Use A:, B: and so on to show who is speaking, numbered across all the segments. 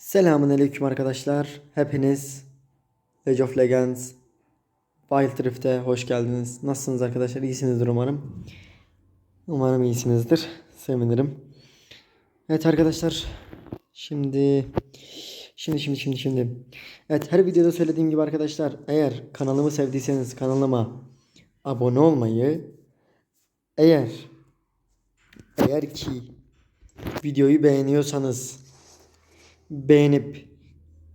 A: Selamun Aleyküm arkadaşlar. Hepiniz Age of Legends Wild Rift'e hoş geldiniz. Nasılsınız arkadaşlar? İyisinizdir umarım. Umarım iyisinizdir. Sevinirim. Evet arkadaşlar. Şimdi şimdi şimdi şimdi şimdi. Evet her videoda söylediğim gibi arkadaşlar eğer kanalımı sevdiyseniz kanalıma abone olmayı eğer eğer ki videoyu beğeniyorsanız beğenip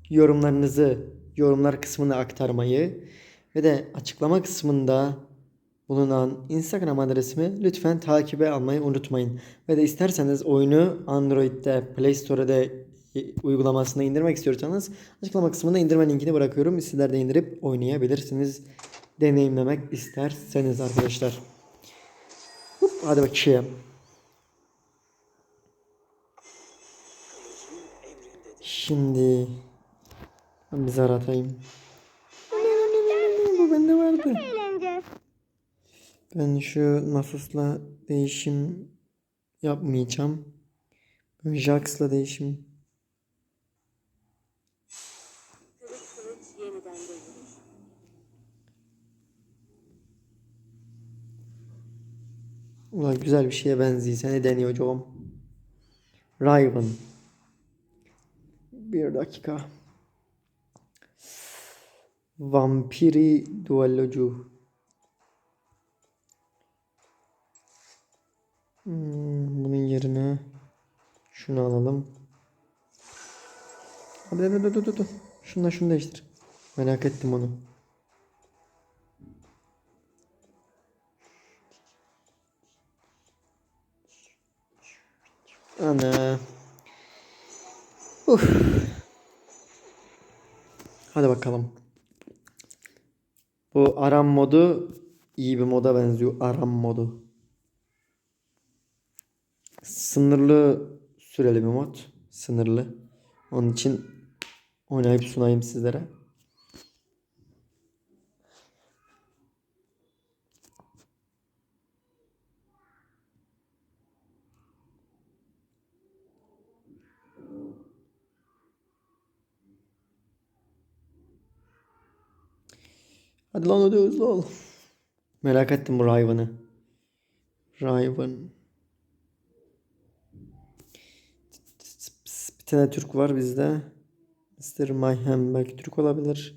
A: yorumlarınızı yorumlar kısmına aktarmayı ve de açıklama kısmında bulunan Instagram adresimi lütfen takibe almayı unutmayın. Ve de isterseniz oyunu Android'de, Play Store'da uygulamasında indirmek istiyorsanız açıklama kısmına indirme linkini bırakıyorum. Sizler de indirip oynayabilirsiniz. Deneyimlemek isterseniz arkadaşlar. Hop, hadi bakayım. Şimdi ben bir zar atayım. Bu bende vardı. Ben şu Nasus'la değişim yapmayacağım. Ben Jax'la değişim. Ulan güzel bir şeye benziyor. Seni deneyeceğim. Riven. Bir dakika. Vampiri duellocu. Hmm, bunun yerine şunu alalım. Hadi hadi hadi hadi. hadi. Şunla şunu değiştir. Merak ettim onu. Ana. Uf. Hadi bakalım. Bu aram modu iyi bir moda benziyor. Aram modu. Sınırlı süreli bir mod. Sınırlı. Onun için oynayıp sunayım sizlere. Hadi lan hadi hızlı ol. Merak ettim bu Riven'ı. Riven. Bir tane Türk var bizde. Mr. Mayhem belki Türk olabilir.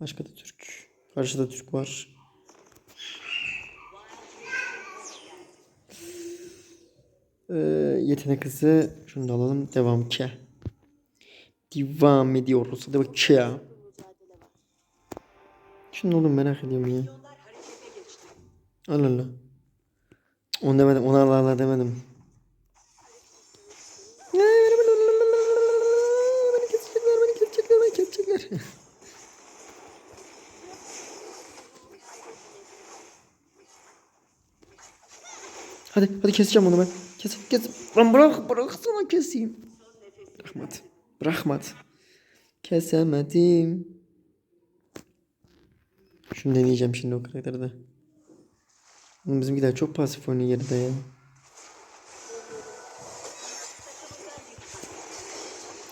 A: Başka da Türk. Karşıda Türk var. Ee, yetenek hızı şunu da alalım. Devam ki. Devam ediyoruz. Bak ki. Şunu oğlum merak ediyorum ya. Allah Allah. Onu demedim. Onu Allah Allah demedim. Beni kesecekler, beni kesecekler, beni kesecekler. Hadi, hadi keseceğim onu ben. Kes, kes. Lan bırak, bıraksana keseyim. Bırakmadı. Bırakmadı. Kesemedim. Şunu deneyeceğim şimdi o karakterde. Bizimkiler çok pasif oynuyor geride ya.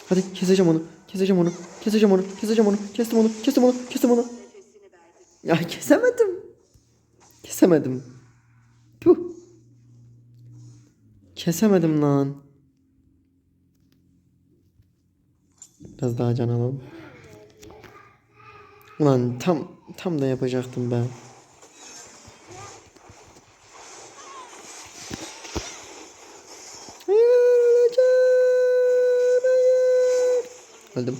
A: Hadi keseceğim onu. Keseceğim onu. Keseceğim onu. Keseceğim onu. Kestim onu. Kestim onu. Kestim onu. Ya kesemedim. Kesemedim. Puh. Kesemedim lan. Biraz daha can alalım. Ulan tam tam da yapacaktım ben. Öldüm.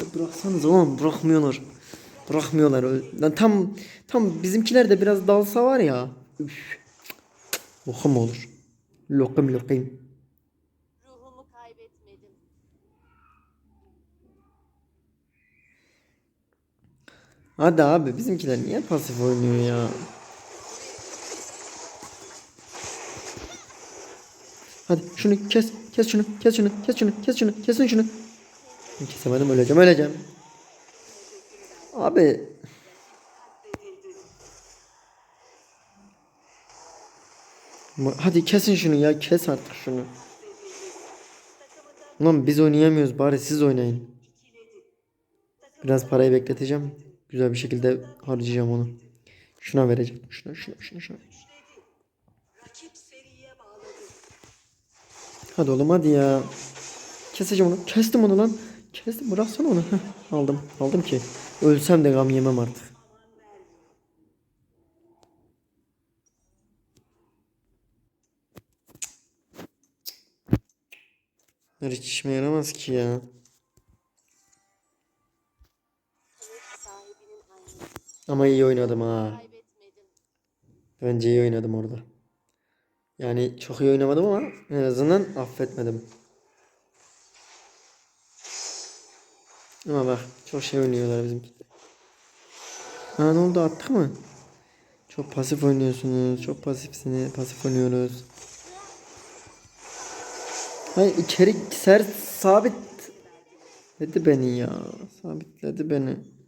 A: Ya bıraksanız oğlum bırakmıyorlar. Bırakmıyorlar. Lan tam tam bizimkiler de biraz dalsa var ya. Üf. Lokum olur. Lokum lokum. Hadi abi bizimkiler niye pasif oynuyor ya? Hadi şunu kes, kes şunu, kes şunu, kes şunu, kes şunu, kesin şunu. Kesemedim öleceğim, öleceğim. Abi. Hadi kesin şunu ya, kes artık şunu. Ulan biz oynayamıyoruz bari siz oynayın. Biraz parayı bekleteceğim. Güzel bir şekilde harcayacağım onu. Şuna vereceğim. Şuna şuna şuna şuna. Hadi oğlum hadi ya. Keseceğim onu. Kestim onu lan. Kestim bıraksana onu. Aldım. Aldım ki. Ölsem de gam yemem artık. Hiç işime yaramaz ki ya. Ama iyi oynadım ha. Bence iyi oynadım orada. Yani çok iyi oynamadım ama en azından affetmedim. Ama bak çok şey oynuyorlar bizimki. Ha ne oldu attık mı? Çok pasif oynuyorsunuz. Çok pasifsiniz. Pasif oynuyoruz. Hayır içeri ser sabit dedi beni ya. Sabitledi beni.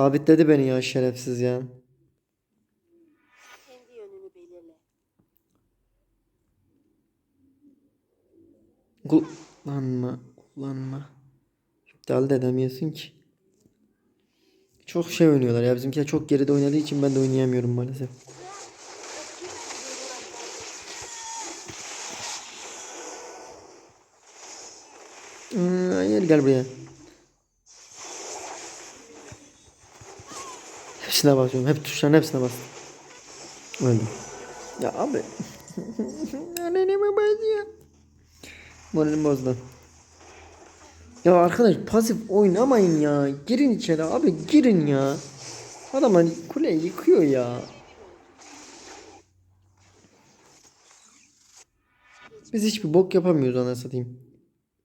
A: Sabitledi beni ya şerefsiz ya.
B: Kendi yönünü belirle.
A: Kullanma, kullanma. İptal de edemiyorsun ki. Çok şey oynuyorlar ya. Bizimkiler çok geride oynadığı için ben de oynayamıyorum maalesef. Hmm, hayır gel buraya. Hepsine basıyorum. Hep tuşların hepsine bas. Öldüm. Ya abi. Anneme basıyor. Moralim bozdu. Ya arkadaş pasif oynamayın ya. Girin içeri abi girin ya. Adam hani kuleyi yıkıyor ya. Biz hiçbir bok yapamıyoruz anasını satayım.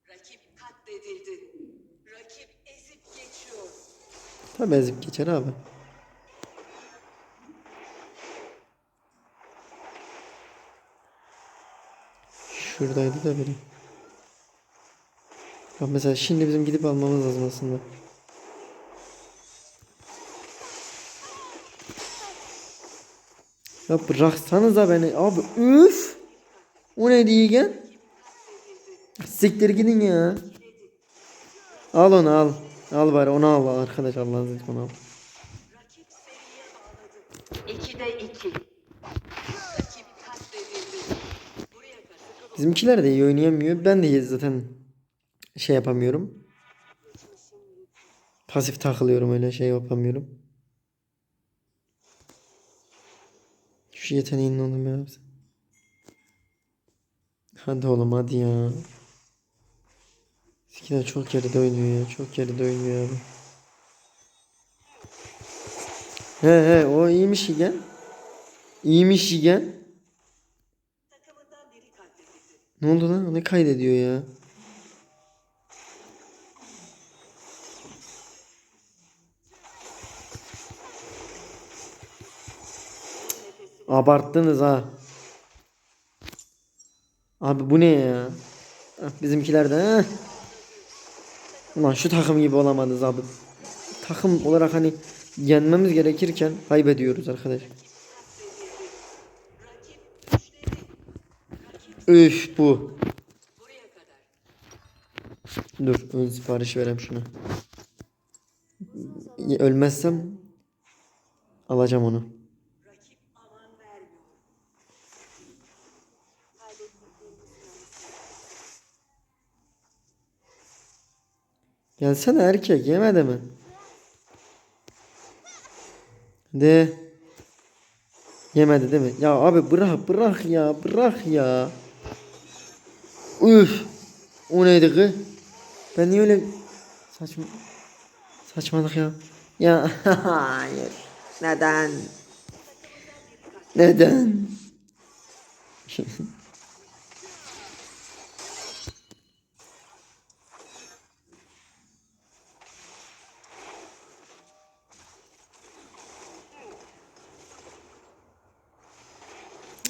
C: Rakip katledildi. Rakip ezip geçiyor.
A: Tabi ezip geçer abi. Şuradaydı da biri. Bak mesela şimdi bizim gidip almamız lazım aslında. Ya bıraksanıza beni abi üf. O ne diyegen? Siktir gidin ya. Al onu al. Al bari onu al arkadaş Allah'ın onu al. Bizimkiler de iyi oynayamıyor. Ben de zaten şey yapamıyorum. Pasif takılıyorum öyle şey yapamıyorum. Şu yeteneğin oğlum ya. Hadi oğlum hadi ya. Bizimkiler çok geride oynuyor ya. Çok geride oynuyor abi. He he o iyiymiş igen. İyiymiş igen. Ne oldu lan? Ne kaydediyor ya? Abarttınız ha. Abi bu ne ya? Ah, Bizimkiler de ha. Ulan şu takım gibi olamadınız abi. Takım olarak hani yenmemiz gerekirken kaybediyoruz arkadaş. Üf bu. Dur ön sipariş vereyim şuna. Ölmezsem alacağım onu. Gelsene erkek yemedi mi? De. Yemedi değil mi? Ya abi bırak bırak ya bırak ya. Üf. O neydi kız? Ben niye öyle saçma saçmalık ya? Ya hayır. Neden? Neden?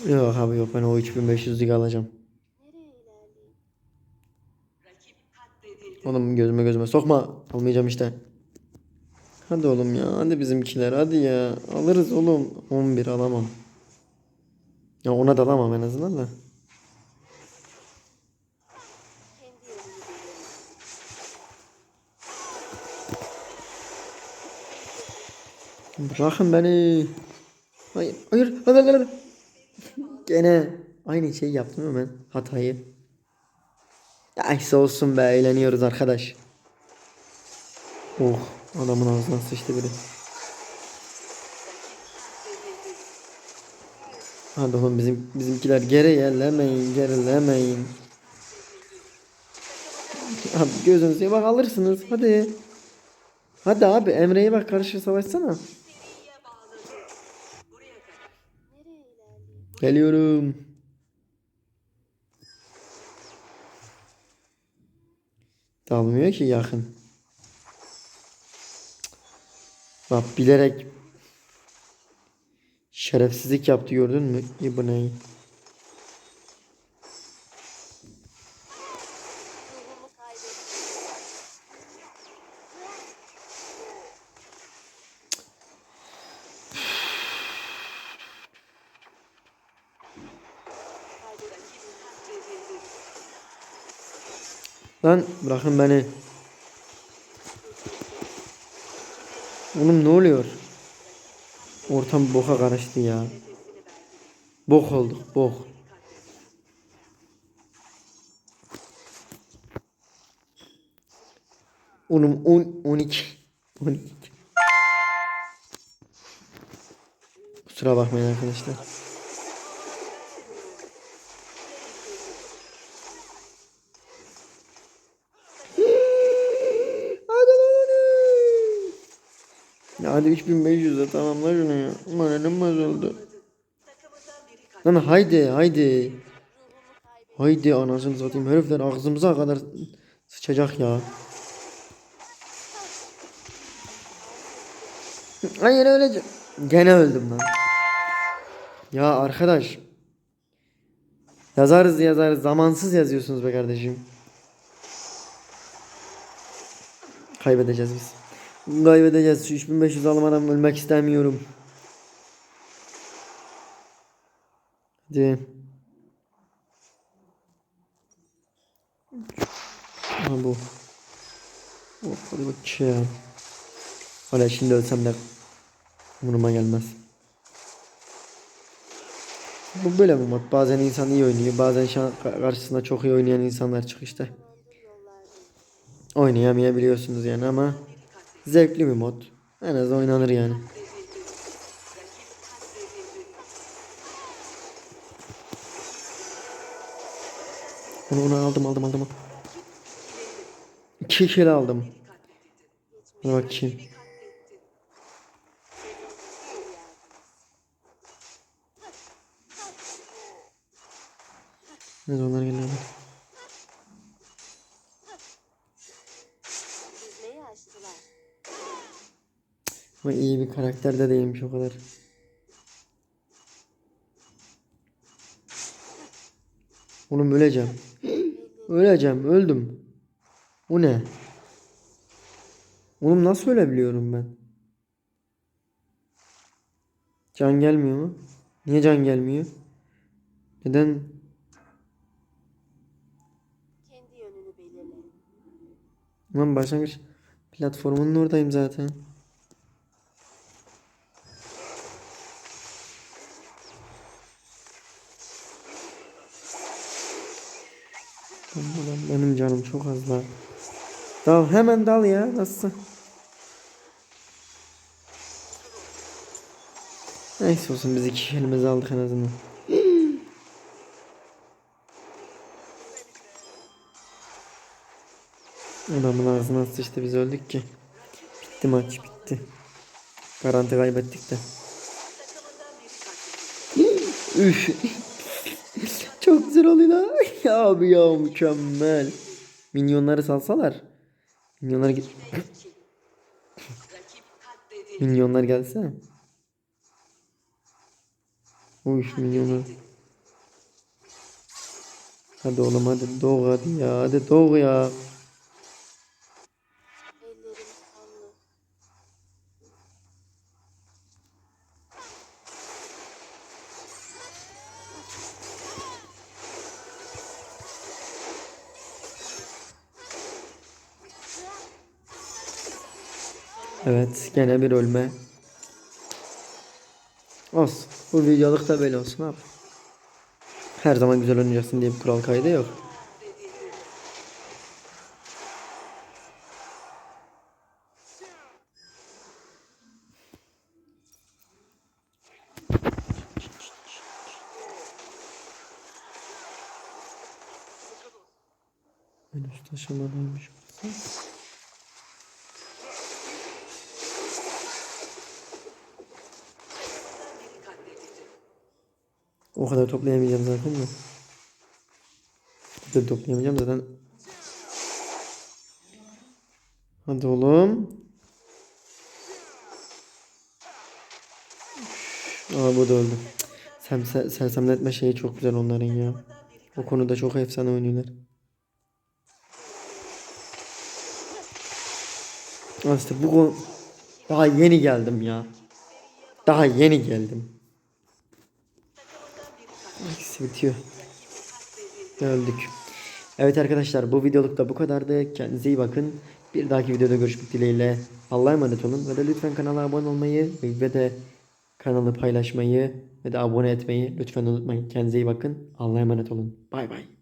A: Yok abi yok ben o 3500'lük alacağım. Oğlum gözüme gözüme sokma. Almayacağım işte. Hadi oğlum ya. Hadi bizimkiler hadi ya. Alırız oğlum. 11 alamam. Ya ona da alamam en azından da. Bırakın beni. Hayır, hayır. Hadi, hadi. Gene aynı şey yaptım hemen hatayı. İşte olsun be eğleniyoruz arkadaş. Oh adamın ağzına sıçtı biri. Hadi oğlum bizim bizimkiler gerilemeyin gerilemeyin. Abi gözünüze bak alırsınız hadi. Hadi abi Emre'ye bak karşı savaşsana. Geliyorum. Dalmıyor ki yakın. Bak bilerek şerefsizlik yaptı gördün mü? İbneyi. Lan bırakın beni. Oğlum ne oluyor? Ortam boka karıştı ya. Bok olduk bok. Oğlum 10 12 12. Kusura bakmayın arkadaşlar. Ya hadi 3500 de tamamla şunu ya. Moralim bozuldu. Lan haydi haydi. Haydi anasını satayım herifler ağzımıza kadar sıçacak ya. Hayır öylece. Gene öldüm lan. Ya arkadaş. Yazarız yazarız. Zamansız yazıyorsunuz be kardeşim. Kaybedeceğiz biz. Kaybedeceğiz. Şu 3500 almadan ölmek istemiyorum. Hadi. Ha bu. Hop hadi bakayım. Hala şimdi ölsem de umuruma gelmez. Bu böyle mi mod? Bazen insan iyi oynuyor. Bazen karşısında çok iyi oynayan insanlar çık işte. Oynayamayabiliyorsunuz yani ama zevkli bir mod. En az oynanır yani. Onu, onu aldım aldım aldım. İki kere aldım. Hadi bakayım. Ne onlar geliyor. Ama iyi bir karakter de değilmiş o kadar. Oğlum öleceğim. öleceğim. Öldüm. Bu ne? Oğlum nasıl ölebiliyorum ben? Can gelmiyor mu? Niye can gelmiyor? Neden?
B: Kendi yönünü belirle.
A: Lan başlangıç platformunun oradayım zaten. Aman benim canım çok az daha. Dal hemen dal ya nasıl? Neyse olsun biz iki elimizi aldık en azından. Adamın ağzına sıçtı biz öldük ki. Bitti maç bitti. Garanti kaybettik de. Üf. Çok güzel oluyor lan. Ya abi ya mükemmel. Minyonları salsalar. Minyonlar git. Minyonlar gelse. Uy minyonlar. Hadi oğlum hadi doğ hadi ya. Hadi doğ ya. Evet gene bir ölme. Olsun. Bu videoluk da böyle olsun abi. Her zaman güzel oynayacaksın diye bir kural kaydı yok. En üst aşamadaymış. O kadar toplayamayacağım zaten de. De toplayamayacağım zaten. Hadi oğlum. Aa bu da öldü. Sen, sersemletme şeyi çok güzel onların ya. O konuda çok efsane oynuyorlar. İşte bu konu... Daha yeni geldim ya. Daha yeni geldim. İkisi bitiyor. Öldük. Evet arkadaşlar bu videoluk da bu kadardı. Kendinize iyi bakın. Bir dahaki videoda görüşmek dileğiyle. Allah'a emanet olun. Ve de lütfen kanala abone olmayı ve de kanalı paylaşmayı ve de abone etmeyi lütfen unutmayın. Kendinize iyi bakın. Allah'a emanet olun. Bay bay.